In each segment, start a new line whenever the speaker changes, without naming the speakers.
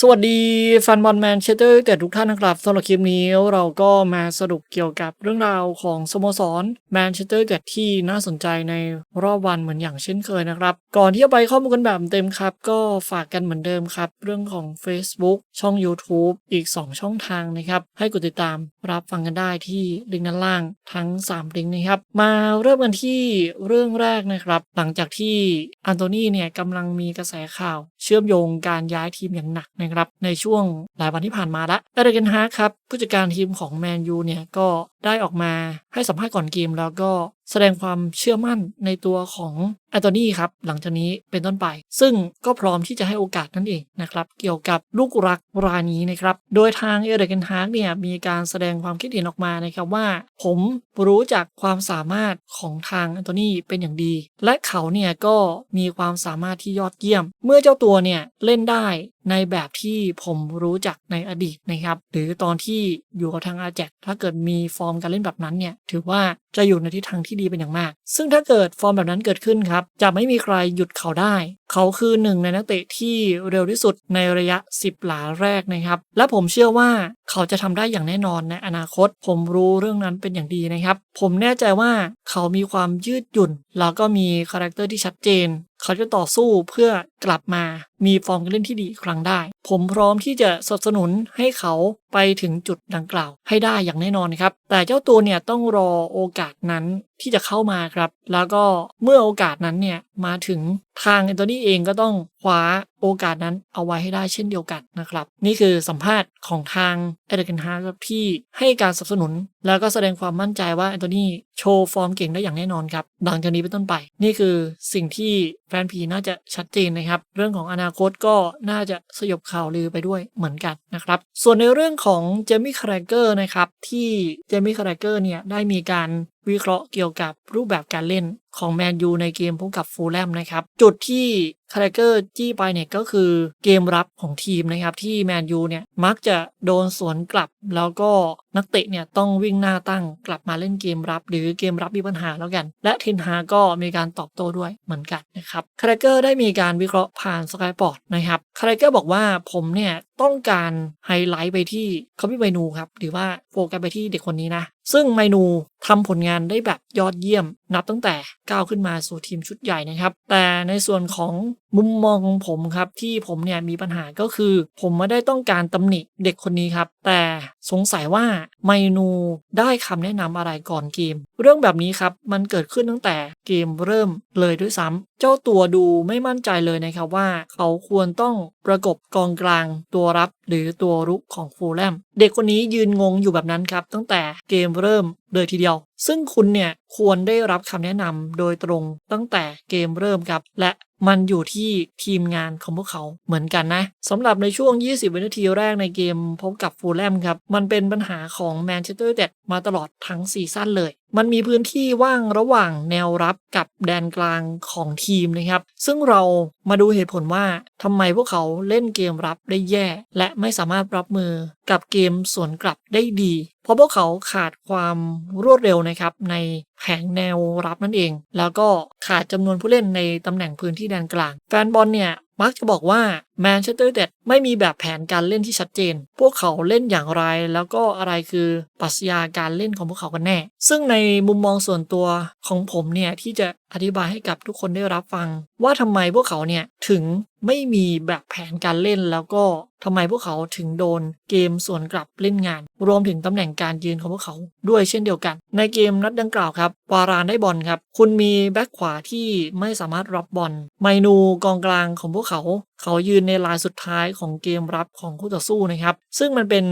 สวัสดีแฟนบอลแมนเชสเตอร์แต่ทุกท่านนะครับสำหรับคลิปนี้เราก็มาสรุปเกี่ยวกับเรื่องราวของสโมสรแมนเชสเตอร์แต่ที่น่าสนใจในรอบวันเหมือนอย่างเช่นเคยนะครับ ก่อนที่จะไปข้อมูลกันแบบเต็มครับ ก็ฝากกันเหมือนเดิมครับ เรื่องของ Facebook ช่อง YouTube อีก 2 ช่องทางนะครับ ให้กดติดตามรับฟังกันได้ที่ลิงก์ด้านล่างทั้ง3ลิงก์นะครับมาเริ่มกันที่เรื่องแรกนะครับ หลังจากที่อันโตนีเนี่ยกำลังมีกระแสข่าว เชื่อมโยงการย้ายทีมอย่างหนักนะครับในช่วงหลายวันที่ผ่านมาละเอเดเกนฮาร์ครับผู้จัดการทีมของแมนยูเนี่ยก็ได้ออกมาให้สัมภาษณ์ก่อนเกมแล้วก็ แสดงความเชื่อมั่นในตัวของแอนโทนีครับหลังจากนี้เป็นต้นไป ซึ่งก็พร้อมที่จะให้โอกาสนั่นเองนะครับเกี่ยวกับลูกรักรายนี้นะครับโดยทางเอเดเกนฮาร์เนี่ยมีการแสดงความคิดเห็นออกมานะครับว่า ผมรู้จักความสามารถของทางแอนโทนีเป็นอย่างดี และเขาเนี่ยก็มีความสามารถที่ยอดเยี่ยม เมื่อเจ้าตัวเนี่ยเล่นได้ในแบบที่ผมรู้จักในอดีตนะครับ หรือตอนที่อยู่กับทางอาแจกถ้าเกิดมีฟอร์มการเล่นแบบนั้นเนี่ยถือว่า จะอยู่ในทิศทางที่ดีเป็นอย่างมาก ซึ่งถ้าเกิดฟอร์มแบบนั้นเกิดขึ้นครับ จะไม่มีใครหยุดเขาได้ เขาคือหนึ่งในนักเตะที่เร็วที่สุดในระยะ 10 หลาแรกนะครับ และผมเชื่อว่า เขาจะทำได้อย่างแน่นอนในอนาคต ผมรู้เรื่องนั้นเป็นอย่างดีนะครับ ผมแน่ใจว่าเขามีความยืดหยุ่น แล้วก็มีคาแรคเตอร์ที่ชัดเจน เขาจะต่อสู้เพื่อกลับมามีฟอร์มการเล่นที่ดีอีกครั้งได้ ผมพร้อมที่จะสนับสนุนให้เขาไปถึงจุดดังกล่าวให้ได้อย่างแน่นอนครับ แต่เจ้าตัวเนี่ยต้องรอโอกาสนั้น ที่จะเข้ามาครับ แล้วก็เมื่อโอกาสนั้นเนี่ยมาถึงทางแอนโทนีเองก็ต้องคว้าโอกาสนั้นเอาไว้ให้ได้เช่นเดียวกันนะครับ นี่คือสัมภาษณ์ของทางเอเดกันฮาร์ครับที่ให้การสนับสนุน แล้วก็แสดงความมั่นใจว่าแอนโทนีโชว์ฟอร์มเก่งได้อย่างแน่นอนครับหลังจากนี้เป็นต้นไป นี่คือสิ่งที่แฟนผีน่าจะชัดเจนนะครับ เรื่องของอนาคตก็น่าจะสยบข่าวลือไปด้วยเหมือนกันนะครับส่วนในเรื่องของเจมี่คาร์เกอร์นะครับที่เจมี่คาร์เกอร์เนี่ยได้มีการ วิเคราะห์เกี่ยวกับรูปแบบการเล่น ของแมนยูในเกมพบกับฟูลแลมนะครับ จุดที่คาร์เกอร์จี้ไปเนี่ยก็คือเกมรับของทีมนะครับ ที่แมนยูเนี่ยมักจะโดนสวนกลับ แล้วก็นักเตะเนี่ยต้องวิ่งหน้าตั้งกลับมาเล่นเกมรับ หรือเกมรับมีปัญหาแล้วกัน และเทนฮาก็มีการตอบโต้ด้วยเหมือนกันนะครับคาร์เกอร์ได้มีการวิเคราะห์ผ่านสกายปอร์ตนะครับคาร์เกอร์บอกว่าผมเนี่ยต้องการไฮไลท์ไปที่เขาพี่ไมนูครับหรือว่าโฟกัสไปที่เด็กคนนี้นะซึ่งไมนูทำผลงานได้แบบยอดเยี่ยมนับตั้งแต่ก้าวขึ้นมาสู่ทีมชุดใหญ่นะครับ แต่ในส่วนของมุมมองของผมครับที่ผมเนี่ยมีปัญหาก็คือ ผมไม่ได้ต้องการตำหนิเด็กคนนี้ครับ แต่ สงสัยว่าไมนูได้คำแนะนำอะไรก่อนเกม เรื่องแบบนี้ครับมันเกิดขึ้นตั้งแต่เกมเริ่มเลยด้วยซ้ำเจ้าตัวดูไม่มั่นใจเลยนะครับว่า เขาควรต้องประกบกองกลางตัวรับหรือตัวรุกของฟูลแลมเด็กคนนี้ยืนงงอยู่แบบนั้นครับ ตั้งแต่เกมเริ่มเลยทีเดียว ซึ่งคุณเนี่ยควรได้รับคำแนะนำโดยตรงตั้งแต่เกมเริ่มครับ และ มันอยู่ที่ทีมงานของพวกเขาเหมือนกันนะสำหรับในช่วง 20 วินาทีแรกในเกมพบกับฟูลแลมครับ มันเป็นปัญหาของแมนเชสเตอร์ยูไนเต็ดมาตลอดทั้งซีซั่นเลยมันมีพื้นที่ว่างระหว่างแนวรับกับแดนกลางของทีมนะครับ ซึ่งเรามาดูเหตุผลว่าทำไมพวกเขาเล่นเกมรับได้แย่ และไม่สามารถรับมือกับเกมสวนกลับได้ดี เพราะพวกเขาขาดความรวดเร็วนะครับในแผงแนวรับนั่นเอง แล้วก็ขาดจำนวนผู้เล่นในตำแหน่งพื้นที่แดนกลาง แฟนบอลเนี่ย มักจะบอกว่าแมนเชสเตอร์ยูไนเด็ดไม่มีแบบแผนการเล่นที่ชัดเจน พวกเขาเล่นอย่างไร แล้วก็อะไรคือปรัชญาการเล่นของพวกเขากันแน่ ซึ่งในมุมมองส่วนตัวของผมเนี่ยที่จะอธิบายให้กับทุกคนได้รับฟัง ว่าทำไมพวกเขาเนี่ยถึงไม่มีแบบแผนการเล่นแล้วก็ทำไมพวกเขาถึงโดนเกมสวนกลับเล่นงาน รวมถึงตำแหน่งการยืนของพวกเขาด้วยเช่นเดียวกัน ในเกมนัดดังกล่าวครับวารานได้บอลครับ คุณมีแบ็คขวาที่ไม่สามารถรับบอลไมนูกองกลางของพวกเขาเขายืนในลายสุดท้ายของเกมรับของคู่ต่อสู้นะครับ ซึ่งมันเป็น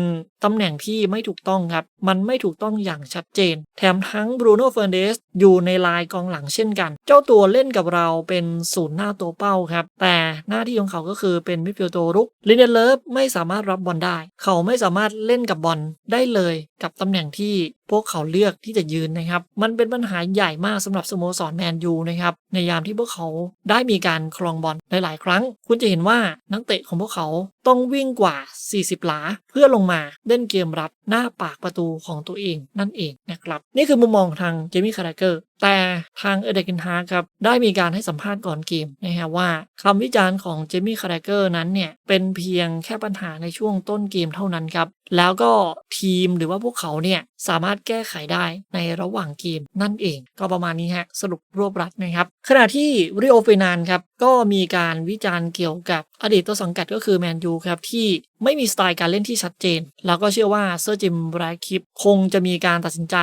ตำแหน่งที่ไม่ถูกต้องครับ มันไม่ถูกต้องอย่างชัดเจน แถมทั้งบรูโน่เฟอร์เดสอยู่ในลายกองหลังเช่นกัน เจ้าตัวเล่นกับเราเป็นศูนย์หน้าตัวเป้าครับ แต่หน้าที่ของเขาก็คือเป็นมิดฟิลด์ตัวรุกลินเดเลิฟไม่สามารถรับบอลได้ เขาไม่สามารถเล่นกับบอลได้เลยกับตำแหน่งที่พวกเขาเลือกที่จะยืนนะครับ มันเป็นปัญหาใหญ่มากสำหรับสโมสรแมนยูนะครับในยามที่พวกเขาได้มีการครองบอลหลายๆ ครั้งคุณจะเห็นว่านักเตะของพวกเขาต้องวิ่งกว่า 40 หลา เพื่อลงมาเล่นเกมรับหน้าปากประตูของตัวเองนั่นเองนะครับ นี่คือมุมมองทางเจมี่คาราเกอร์แต่ทางเอเดกินฮาครับได้มีการให้สัมภาษณ์ก่อนเกมนะฮะว่าคำวิจารณ์ของเจมี่คาร์เกอร์นั้นเนี่ย เป็นเพียงแค่ปัญหาในช่วงต้นเกมเท่านั้นครับ แล้วก็ทีมหรือว่าพวกเขาเนี่ย สามารถแก้ไขได้ในระหว่างเกมนั่นเอง ก็ประมาณนี้ฮะ สรุปรวบรัดนะครับ ขณะที่ริโอเฟนานครับ ก็มีการวิจารณ์เกี่ยวกับอดีตต้นสังกัดก็คือแมนยูครับที่ ไม่มีสไตล์การเล่นที่ชัดเจน แล้วก็เชื่อว่าเซอร์จิมแบรคิปคงจะมีการตัดสินใจ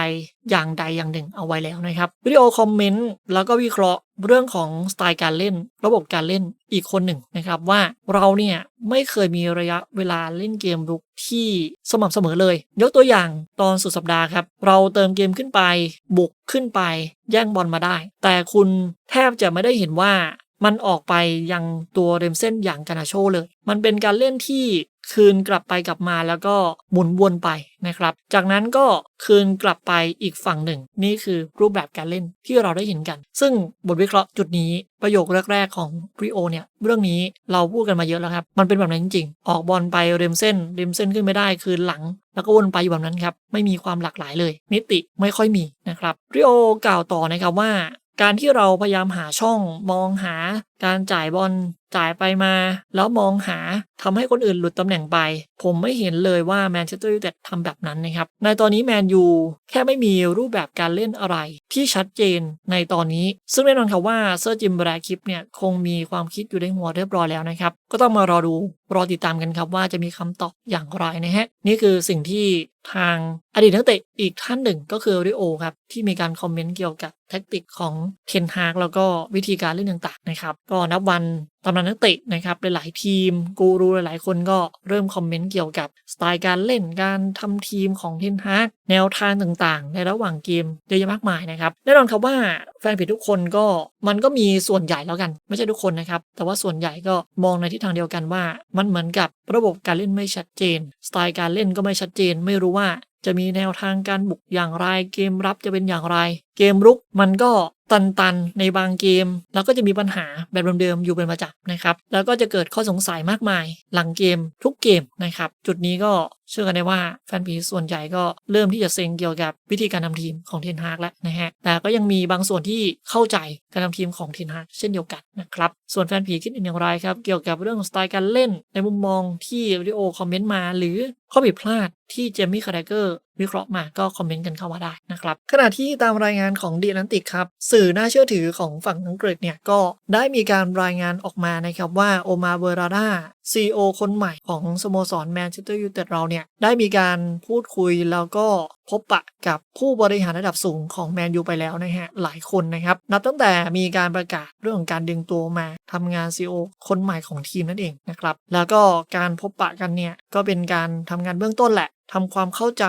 อย่างใดอย่างหนึ่งเอาไว้แล้วนะครับ วิดีโอคอมเมนต์แล้วก็วิเคราะห์เรื่องของสไตล์การเล่น ระบบการเล่นอีกคนหนึ่งนะครับว่าเราเนี่ยไม่เคยมีระยะเวลาเล่นเกมรุกที่สม่ำเสมอเลย ยกตัวอย่างตอนสุดสัปดาห์ครับ เราเติมเกมขึ้นไป บุกขึ้นไป แย่งบอลมาได้ แต่คุณแทบจะไม่ได้เห็นว่ามันออกไปยังตัวเรมเส้นอย่างกานาโชเลย มันเป็นการเล่นที่ คืนกลับไปกลับมาแล้วก็หมุนวนไปนะครับ จากนั้นก็คืนกลับไปอีกฝั่งหนึ่ง นี่คือรูปแบบการเล่นที่เราได้เห็นกัน ซึ่งบทวิเคราะห์จุดนี้ประโยคแรกๆของริโอเนี่ยเรื่องนี้เราพูดกันมาเยอะแล้วครับ มันเป็นแบบนั้นจริงๆ ออกบอลไปเรมเส้นเรมเส้นขึ้นไม่ได้คืนหลัง แล้วก็วนไปอยู่แบบนั้นครับไม่มีความหลากหลายเลย มิติไม่ค่อยมีนะครับริโอกล่าวต่อนะครับว่าการที่เราพยายามหาช่องมองหา การจ่ายบอลจ่ายไปมา แล้วมองหาทำให้คนอื่นหลุดตำแหน่งไป ผมไม่เห็นเลยว่าแมนเชสเตอร์ยูไนเต็ดทำแบบนั้นนะครับ ในตอนนี้แมนยูแค่ไม่มีรูปแบบการเล่นอะไร ที่ชัดเจนในตอนนี้ ซึ่งแน่นอนครับว่าเซอร์จิมแบรคิปเนี่ยคงมีความคิดอยู่ในหัวเรียบร้อยแล้วนะครับ ก็ต้องมารอดูรอติดตามกันครับว่าจะมีคำตอบอย่างไรนะฮะนี่คือสิ่งที่ทางอดีตนักเตะอีกท่านหนึ่งก็คือริโอครับที่มีการคอมเมนต์เกี่ยวกับแท็กติกของเทนฮากแล้วก็วิธีการเล่นต่างๆนะครับก็นับวันตำนานนักเตะนะครับหลายๆทีมกูรูหลายๆ คนก็เริ่มคอมเมนต์เกี่ยวกับสไตล์การเล่นการทำทีมของเทนฮากแนวทางต่างๆ ในระหว่างเกมเยอะแยะมากมายนะครับแน่นอนครับว่าแฟนเพจทุกคนก็มันก็มีส่วนใหญ่แล้วกัน ไม่ใช่ทุกคนนะครับ แต่ว่าส่วนใหญ่ก็มองในทิศทางเดียวกันว่า มันเหมือนกับระบบการเล่นไม่ชัดเจน สไตล์การเล่นก็ไม่ชัดเจน ไม่รู้ว่าจะมีแนวทางการบุกอย่างไร เกมรับจะเป็นอย่างไร เกมรุกมันก็ ตันๆ ในบางเกม แล้วก็จะมีปัญหาแบบเดิมๆอยู่เป็นประจำนะครับ แล้วก็จะเกิดข้อสงสัยมากมาย หลังเกมทุกเกมนะครับ จุดนี้ก็ เชื่อกันได้ว่าแฟนพีส่วนใหญ่ก็เริ่มที่จะเซ็งเกี่ยวกับวิธีการทำทีมของเทนฮากแล้วนะฮะ แต่ก็ยังมีบางส่วนที่เข้าใจการทำทีมของเทนฮากเช่นเดียวกันนะครับ ส่วนแฟนผีคิดอย่างไรครับ เกี่ยวกับเรื่องสไตล์การเล่นในมุมมองที่วิดีโอคอมเมนต์มา หรือข้อผิดพลาดที่เจมี่คาร์เกอร์วิเคราะห์มาก็คอมเมนต์กันเข้ามาได้นะครับ ขณะที่ตามรายงานของดีนันติกครับ สื่อน่าเชื่อถือของฝั่งอังกฤษเนี่ย ก็ได้มีการรายงานออกมานะครับว่าโอมาเบอราดาซีโอคนใหม่ของสโมสรแมนเชสเตอร์ยูไนเต็ดเราเนี่ยได้มีการพูดคุยแล้วก็พบปะกับผู้บริหารระดับสูงของแมนยูไปแล้วนะฮะหลายคนนะครับ นับตั้งแต่มีการประกาศเรื่องของการดึงตัวมาทำงาน CEO คนใหม่ของทีมนั่นเองนะครับ แล้วก็การพบปะกันเนี่ยก็เป็นการทำงานเบื้องต้นแหละทำความเข้าใจ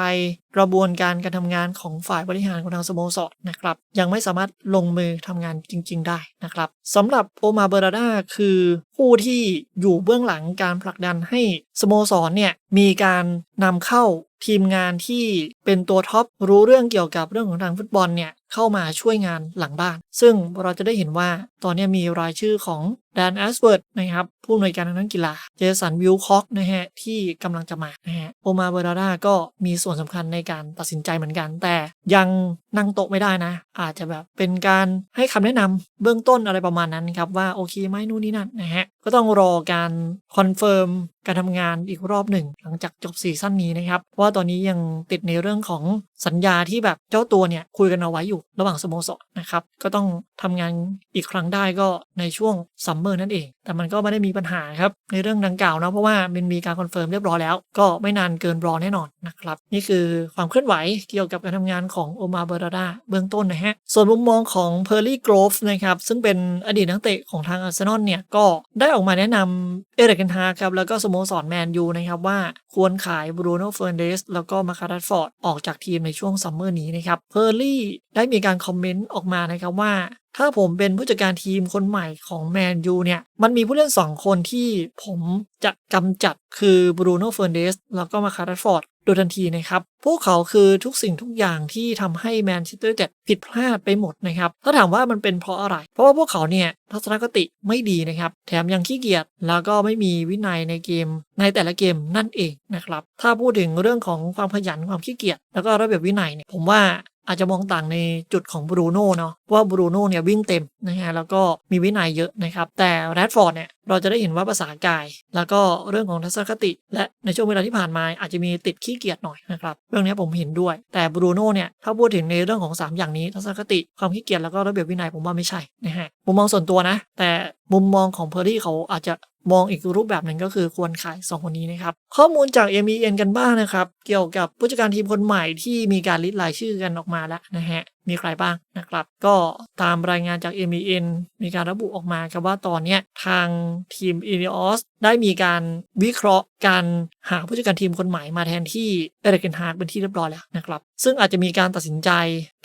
กระบวนการการทำงานของฝ่ายบริหารของทางสโมสรนะครับ ยังไม่สามารถลงมือทำงานจริง ๆ ได้นะครับสำหรับโอมาเบราดาคือผู้ที่อยู่เบื้องหลังการผลักดันให้สโมสรเนี่ย มีการนำเข้าทีมงานที่เป็นตัวท็อปรู้เรื่องเกี่ยวกับเรื่องของทางฟุตบอลเนี่ยเข้ามาช่วยงานหลังบ้าน ซึ่งเราจะได้เห็นว่าตอนนี้มีรายชื่อของแดนแอสเวิร์ดนะครับผู้อำนวยการทางด้านกีฬา เจสันวิลคอกนะฮะที่กำลังจะมานะฮะโอมาเบอราดาก็มีส่วนสำคัญในการตัดสินใจเหมือนกัน แต่ ยังนั่งโต๊ะไม่ได้นะ อาจจะแบบเป็นการให้คำแนะนำเบื้องต้นอะไรประมาณนั้นครับ ว่าโอเคไหมนู่นนี่นั่นนะฮะ ก็ต้องรอการคอนเฟิร์มการทำงานอีกรอบหนึ่ง หลังจากจบซีซั่นนี้นะครับ เพราะว่าตอนนี้ยังติดในเรื่องของสัญญาที่แบบเจ้าตัวเนี่ยคุยกันเอาไว้อยู่ระหว่างสโมสรนะครับ ก็ต้องทำงานอีกครั้งได้ก็ในช่วงซัมเมอร์นั่นเอง แต่มันก็ไม่ได้มีปัญหาครับในเรื่องดังกล่าวนะเพราะว่ามันมีการคอนเฟิร์มเรียบร้อยแล้ว ก็ไม่นานเกินรอแน่นอนนะครับนี่คือความเคลื่อนไหวเกี่ยวกับการทำงานของโอมาเบอร์ดาเบื้องต้นนะฮะ ส่วนมุมมองของเพอร์ลี่โกรฟนะครับ ซึ่งเป็นอดีตนักเตะของทางอาร์เซนอลเนี่ย ก็ได้ออกมาแนะนำเอเรกันฮาครับ แล้วก็สโมสรแมนยูนะครับ ว่าควรขายบรูโน่เฟอร์เนสแล้วก็มาคารัสฟอร์ดออกจากทีมในช่วงซัมเมอร์นี้นะครับเพอร์ลี่ได้มีการคอมเมนต์ออกมานะครับว่า ถ้าผมเป็นผู้จัดการทีมคนใหม่ของแมนยูเนี่ย มันมีผู้เล่น 2 คนที่ผมจะกำจัดคือบรูโน่เฟอร์เนสแล้วก็มาคารัสฟอร์ดโดยทันทีนะครับ พวกเขาคือทุกสิ่งทุกอย่างที่ทำให้แมนเชสเตอร์เจ็ดผิดพลาดไปหมดนะครับ ถ้าถามว่ามันเป็นเพราะอะไร เพราะว่าพวกเขาเนี่ยทัศนคติไม่ดีนะครับ แถมยังขี้เกียจแล้วก็ไม่มีวินัยในเกม ในแต่ละเกมนั่นเองนะครับ ถ้าพูดถึงเรื่องของความขยันความขี้เกียจแล้วก็ระเบียบวินัยเนี่ยผมว่า อาจจะมองต่างในจุดของบรูโน่เนาะว่าบรูโน่เนี่ยวิ่งเต็มนะฮะแล้วก็มีวินัยเยอะนะครับ แต่แรดฟอร์ดเนี่ยเราจะได้เห็นว่าภาษากาย แล้วก็เรื่องของทัศนคติ และในช่วงเวลาที่ผ่านมาอาจจะมีติดขี้เกียจหน่อยนะครับเรื่องนี้ผมเห็นด้วย แต่บรูโน่เนี่ยถ้าพูดถึงในเรื่องของ 3 อย่างนี้ทัศนคติความขี้เกียจแล้วก็ระเบียบวินัยผมว่าไม่ใช่นะฮะมุมมองส่วนตัวนะ แต่มุมมองของเพอร์รี่เขาอาจจะ มองอีกรูปแบบหนึ่งก็คือควรขาย 2 คนนี้นะครับ ข้อมูลจาก MEN กันบ้างนะครับ เกี่ยวกับผู้จัดการทีมคนใหม่ที่มีการลิสต์รายชื่อกันออกมาแล้วนะฮะมีใครบ้างนะครับ ก็ตามรายงานจาก MEN มีการระบุออกมาครับว่าตอนนี้ทางทีม i n e o s ได้มีการวิเคราะห์การหาผู้จัดการทีมคนใหม่มาแทนที่เอเดรเกนฮาร์ดเป็นที่เรียบร้อยแล้วนะครับ ซึ่งอาจจะมีการตัดสินใจ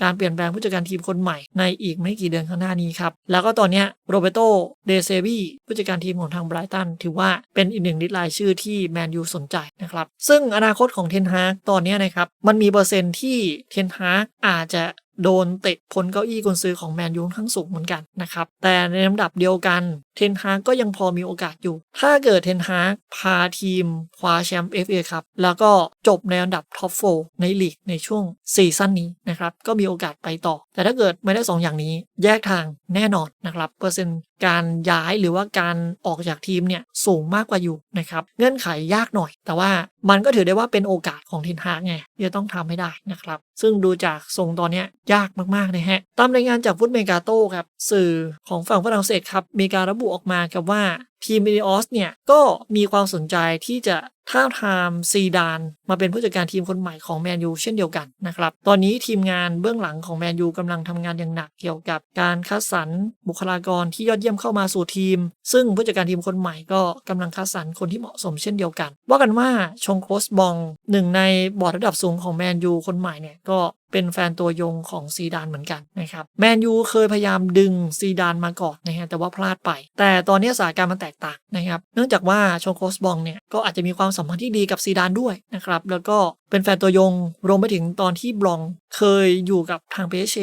การเปลี่ยนแปลงผู้จัดการทีมคนใหม่ในอีกไม่กี่เดือนข้างหน้านี้ครับ แล้วก็ตอนนี้โรเบโตเดเซบีผู้จัดการทีมของทางไบรตันถือว่าเป็นอีกหนึ่งลิตรายชื่อที่แมนยูสนใจนะครับ ซึ่งอนาคตของเทนฮาร์กตอนนี้นะครับมันมีเปอร์เซ็นต์ที่เทนฮาร์กอาจจะ โดนเตะพ้นเก้าอี้กุนซือของแมนยูทั้งสูงเหมือนกันนะครับแต่ในลำดับเดียวกัน เทนฮากก็ยังพอมีโอกาสอยู่ ถ้าเกิดเทนฮากพาทีมคว้าแชมป์ FA ครับ แล้วก็จบในอันดับท็อปโฟในลีกในช่วงซีซั่นนี้นะครับ ก็มีโอกาสไปต่อ แต่ถ้าเกิดไม่ได้ 2 อย่างนี้ แยกทางแน่นอนนะครับ เปอร์เซ็นต์การย้ายหรือว่าการออกจากทีมเนี่ยสูงมากกว่าอยู่นะครับ เงื่อนไขยากหน่อย แต่ว่ามันก็ถือได้ว่าเป็นโอกาสของเทนฮากไงที่จะต้องทำให้ได้นะครับ ซึ่งดูจากทรงตอนนี้ยยากมากๆนะฮะ ตามรายงานจากฟุตเมกาโต้ครับสื่อของฝั่งฝรั่งเศสครับมีการระบุออกมาครับว่าทีมมิลิออสเนี่ยก็มีความสนใจที่จะท้าทามซีดานมาเป็นผู้จัดการทีมคนใหม่ของแมนยูเช่นเดียวกันนะครับ ตอนนี้ทีมงานเบื้องหลังของแมนยูกำลังทำงานอย่างหนักเกี่ยวกับการคัดสรรบุคลากรที่ยอดเยี่ยมเข้ามาสู่ทีม ซึ่งผู้จัดการทีมคนใหม่ก็กำลังคัดสรรคนที่เหมาะสมเช่นเดียวกัน ว่ากันว่าชงโคสบองหนึ่งในบอร์ดระดับสูงของแมนยูคนใหม่เนี่ยก็ เป็นแฟนตัวยงของซีดานเหมือนกันนะครับแมนยูเคยพยายามดึงซีดานมาก่อนนะฮะแต่ว่าพลาดไป แต่ตอนนี้สถานการณ์มันแตกต่างนะครับ เนื่องจากว่าชงโคสบองเนี่ยก็อาจจะมีความสัมพันธ์ที่ดีกับซีดานด้วยนะครับแล้วก็เป็นแฟนตัวยงรวมไปถึงตอนที่บลองเคยอยู่กับทางเปเช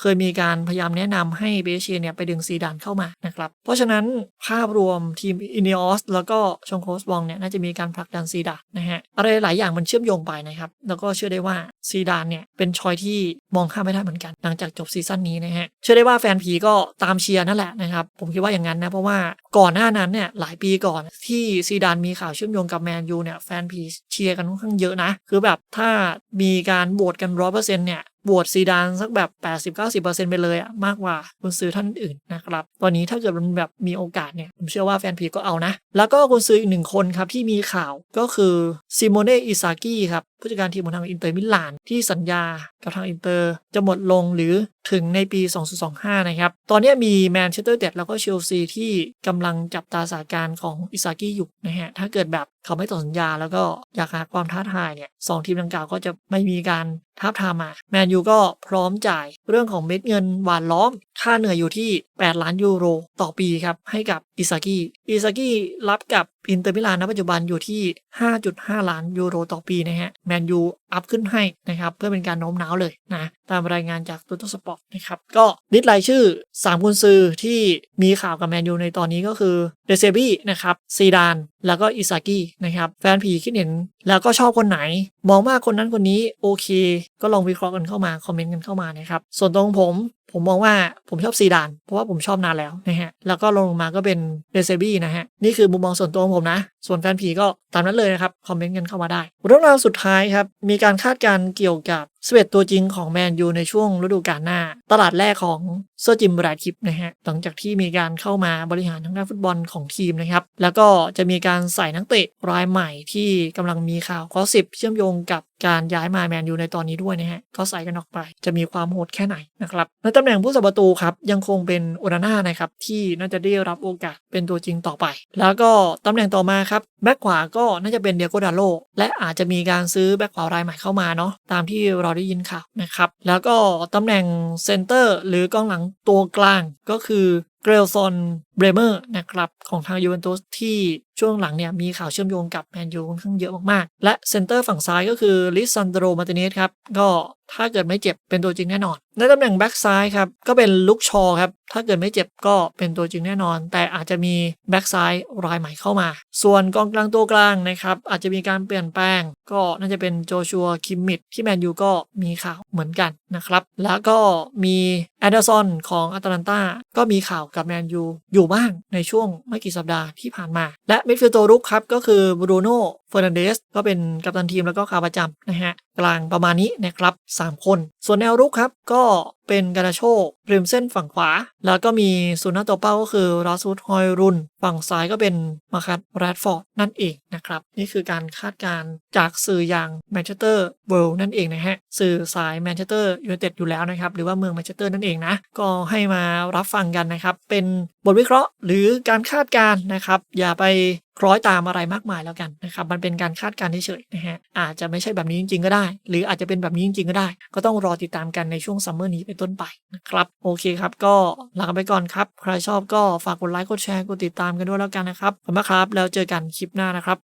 เคยมีการพยายามแนะนำให้เปเชียเนี่ยไปดึงซีดานเข้ามานะครับ เพราะฉะนั้นภาพรวมทีมอินเนอสแล้วก็ชงโคสบองเนี่ยน่าจะมีการผลักดันซีดานนะฮะอะไรหลายอย่างมันเชื่อมโยงไปนะครับ แล้วก็เชื่อได้ว่าซีดานเนี่ยเป็นชอยที่มองข้ามไม่ได้เหมือนกัน หลังจากจบซีซั่นนี้นะฮะเชื่อได้ว่าแฟนผีก็ตามเชียร์นั่นแหละนะครับผมคิดว่าอย่างนั้นนะเพราะว่าก่อนหน้านั้นเนี่ยหลายปีก่อนที่ซีดานมีข่าวเชื่อมโยงกับแมนยูเนี่ยแฟนผีเชียร์กันค่อนข้างเยอะนะคือแบบถ้ามีการโหวตกันร้อยเปอร์เซ็นต์เนี่ยโหวตซีดานสักแบบ 80-90%ไปเลยอะมากกว่าคุณซื้อท่านอื่นนะครับ ตอนนี้ถ้าเกิดมันแบบมีโอกาสเนี่ย ผมเชื่อว่าแฟนพีก็เอานะ แล้วก็คุณซื้ออีกหนึ่งคนครับ ที่มีข่าวก็คือซิโมเน่อิซากิครับ ผู้จัดการทีมของทางอินเตอร์มิลาน ที่สัญญากับทางอินเตอร์ จะหมดลงหรือถึงในปี 2025 นะครับ ตอนนี้มีแมนเชสเตอร์เดดแล้วก็เชลซีที่กำลังจับตาสถานการณ์ของอิซากิอยู่นะฮะถ้าเกิดแบบเขาไม่ต่อสัญญาแล้วก็อยากหาความท้าทายเนี่ยสองทีมดังกล่าวก็จะไม่มีการท้าทามมาแมนยูก็พร้อมจ่ายเรื่องของเม็ดเงินหวานล้อม ค่าเหนื่อยอยู่ที่ 8 ล้านยูโรต่อปีครับให้กับอิซากิอิซากิรับกับอินเตอร์มิลานณปัจจุบันอยู่ที่ 5.5 ล้านยูโรต่อปีนะฮะ แมนยูอัพขึ้นให้นะครับ เพื่อเป็นการโน้มน้าวเลยนะ ตามรายงานจากตัวตสปอร์ตนะครับ ก็ลิสต์รายชื่อ 3 กุนซือที่มีข่าวกับแมนยูในตอนนี้ก็คือเดเซบี้นะครับซีดาน แล้วก็อิซากินะครับ แฟนผีคิดเห็นแล้วก็ชอบคนไหน มองว่าคนนั้นคนนี้โอเค ก็ลองวิเคราะห์กันเข้ามา คอมเมนต์กันเข้ามานะครับ ส่วนตรงผม ผมมองว่าผมชอบซีดาน เพราะว่าผมชอบนานแล้วนะฮะ แล้วก็ลงมาก็เป็นเดซบี้นะฮะ นี่คือมุมมองส่วนตัวของผมนะ ส่วนแฟนผีก็ตามนั้นเลยนะครับ คอมเมนต์กันเข้ามาได้ เรื่องราวสุดท้ายครับ มีการคาดการเกี่ยวกับ สเวตตัวจริงของแมนยูในช่วงฤดูกาลหน้า ตลาดแรกของเซอร์จิมแบรดคิปนะฮะหลังจากที่มีการเข้ามาบริหารทางด้านฟุตบอลของทีมนะครับ แล้วก็จะมีการใส่นักเตะรายใหม่ที่กำลังมีข่าวขอสิบเชื่อมโยงกับการย้ายมาแมนยูในตอนนี้ด้วยนะฮะก็ใส่กันออกไป จะมีความโหดแค่ไหนนะครับในตำแหน่งผู้สับประตูครับยังคงเป็นโอนาน่านะครับที่น่าจะได้รับโอกาสเป็นตัวจริงต่อไป แล้วก็ตำแหน่งต่อมาครับ แบ็คขวาก็น่าจะเป็นเดียโกดาโลและอาจจะมีการซื้อแบ็คขวารายใหม่เข้ามาเนาะตามที่เราได้ยินข่าวนะครับ แล้วก็ตำแหน่งเซนเตอร์หรือกองหลังตัวกลางก็คือเกรลซอนเบรเมอร์นะครับของทางยูเวนตุสที่ ช่วงหลังเนี่ยมีข่าวเชื่อมโยงกับแมนยูค่อนข้างเยอะมากๆ และเซนเตอร์ฝั่งซ้ายก็คือลิซันโดรมาติเนสครับก็ถ้าเกิดไม่เจ็บเป็นตัวจริงแน่นอน ในตำแหน่งแบ็กซ้ายครับก็เป็นลุกชอครับถ้าเกิดไม่เจ็บก็เป็นตัวจริงแน่นอน แต่อาจจะมีแบ็กซ้ายรายใหม่เข้ามา ส่วนกองกลางตัวกลางนะครับอาจจะมีการเปลี่ยนแปลง ก็น่าจะเป็นโจชัวคิมมิดที่แมนยูก็มีข่าวเหมือนกันนะครับแล้วก็มีแอนเดอร์สันของอาตแลนตาก็มีข่าวกับแมนยูอยู่บ้างในช่วงไม่กี่สัปดาห์ที่ผ่านมา และมิดฟิลด์ตัวรุกครับ ก็คือบรูโน่เฟอร์นันเดสก็เป็นกัปตันทีมแล้วก็ขาประจำนะฮะ กลางประมาณนี้นะครับ 3 คน ส่วนแนวรุกครับ ก็เป็นกานาโชริมเส้นฝั่งขวา แล้วก็มีซูน่าตัวเป้าก็คือราซูดฮอยรุน ฝั่งซ้ายก็เป็นมาคัตแรดฟอร์ดนั่นเองนะครับ นี่คือการคาดการจากสื่ออย่างแมนเชสเตอร์เวิลด์นั่นเองนะฮะ สื่อสายแมนเชสเตอร์ยูไนเต็ดอยู่แล้วนะครับ หรือว่าเมืองแมนเชสเตอร์นั่นเองนะ ก็ให้มารับฟังกันนะครับ เป็นบทวิเคราะห์หรือการคาดการนะครับ อย่าไปคล้อยตามอะไรมากมายแล้วกันนะครับมันเป็นการคาดการณ์เฉยๆนะฮะอาจจะไม่ใช่แบบนี้จริงๆก็ได้ หรืออาจจะเป็นแบบนี้จริงๆก็ได้ ก็ต้องรอติดตามกันในช่วงซัมเมอร์นี้เป็นต้นไปนะครับโอเคครับก็ลากันไปก่อนครับ ใครชอบก็ฝากกดไลค์กดแชร์กดติดตามกันด้วยแล้วกันนะครับขอบคุณมากครับ แล้วเจอกันคลิปหน้านะครับ